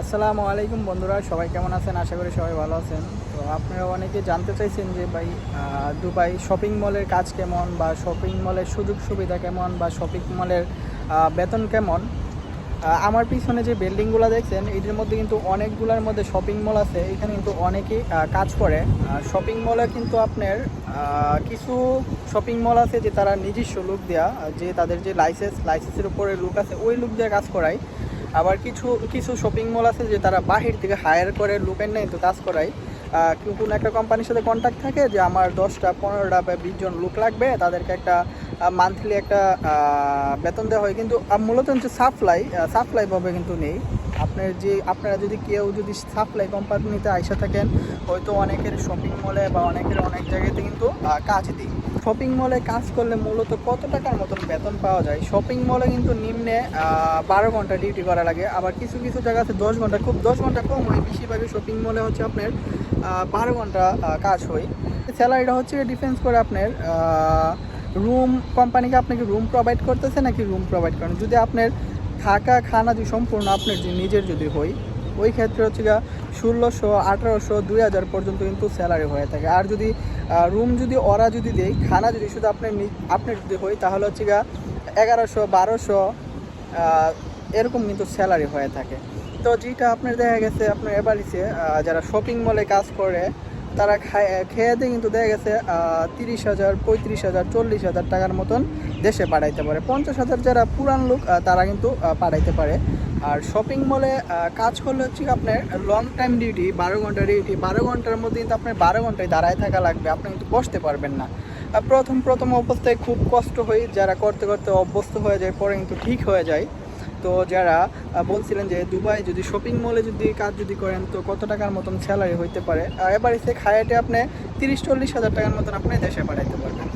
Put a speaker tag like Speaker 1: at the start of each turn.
Speaker 1: আসসালামু আলাইকুম বন্ধুরা, সবাই কেমন আছেন? আশা করি সবাই ভালো আছেন। তো আপনারা অনেকে জানতে চাইছেন যে ভাই দুবাই শপিং মলের কাজ কেমন বা শপিং মলের সুযোগ সুবিধা কেমন বা শপিং মলের বেতন কেমন? আমার পিছনে যে বিল্ডিংগুলো দেখছেন, এটির মধ্যে কিন্তু অনেকগুলোর মধ্যে শপিং মল আছে। এখানে কিন্তু অনেকেই কাজ করে। শপিং মলে কিন্তু আপনার কিছু শপিং মল আছে যে তারা নিজস্ব লুক দেওয়া যে তাদের যে লাইসেন্স লাইসেন্সের উপরে লুক আছে, ওই লুক দিয়ে কাজ করায়। আবার কিছু কিছু শপিং মল আছে যে তারা বাহির থেকে হায়ার করে লুকের নেই তো কাজ করায়। কোনো একটা কোম্পানির সাথে কন্ট্যাক্ট থাকে যে আমার দশটা, পনেরোটা বা বিশ জন লোক লাগবে, তাদেরকে একটা মান্থলি একটা বেতন দেওয়া হয়। কিন্তু মূলত হচ্ছে সাপ্লাই সাপ্লাই ভাবে কিন্তু নেই। আপনার যে, আপনারা যদি কেউ যদি সাপ্লাই কোম্পানিতে আইসা থাকেন, হয়তো অনেকের শপিং মলে বা অনেকের অনেক জায়গাতে কিন্তু কাজ দিই। শপিং মলে কাজ করলে মূলত কত টাকার মতন বেতন পাওয়া যায়? শপিং মলে কিন্তু নিম্নে বারো ঘণ্টা ডিউটি করা লাগে। আবার কিছু কিছু জায়গা আছে দশ ঘণ্টা। খুব দশ ঘণ্টা কম হয়, বেশিরভাগই শপিং মলে হচ্ছে আপনার বারো ঘণ্টা কাজ হয়। স্যালারিটা হচ্ছে ডিফেন্স করে আপনার রুম কোম্পানিকে আপনাকে রুম প্রোভাইড করতেছে নাকি রুম প্রোভাইড করেন? যদি আপনার থাকা, খানা যদি সম্পূর্ণ আপনার যে নিজের যদি হয়, ওই ক্ষেত্রে হচ্ছে গা ষোলোশো, আঠারোশো, দুই হাজার পর্যন্ত কিন্তু স্যালারি হয়ে থাকে। আর যদি রুম যদি ওরা যদি দেয় খানা যদি, শুধু আপনার আপনার যদি হয়, তাহলে হচ্ছে গা এগারোশো, বারোশো এরকম কিন্তু স্যালারি হয়ে থাকে। তো যেটা আপনার দেখা গেছে, আপনার এবারিসে যারা শপিং মলে কাজ করে তারা খায় দিয়ে কিন্তু দেখা গেছে তিরিশ হাজার, পঁয়ত্রিশ হাজার, চল্লিশ হাজার টাকার মতন দেশে পাঠাইতে পারে। পঞ্চাশ হাজার যারা পুরান লোক তারা কিন্তু পাঠাইতে পারে। আর শপিং মলে কাজ করলে হচ্ছে আপনার লং টাইম ডিউটি বারো ঘণ্টা ডিউটি বারো ঘণ্টার মধ্যে কিন্তু আপনার বারো ঘন্টায় দাঁড়ায় থাকা লাগবে, আপনি কিন্তু বসতে পারবেন না। প্রথম প্রথম অবস্থায় খুব কষ্ট হয়, যারা করতে করতে অভ্যস্ত হয়ে যায়, পরে কিন্তু ঠিক হয়ে যায়। তো যারা বলছিলেন যে দুবাই যদি শপিং মলে যদি কাজ যদি করেন, তো কত টাকার মতন স্যালারি হইতে পারে? এবার এসে খায়াটে আপনি তিরিশ চল্লিশ হাজার টাকার মতন আপনি দেশে পাঠাইতে পারবেন।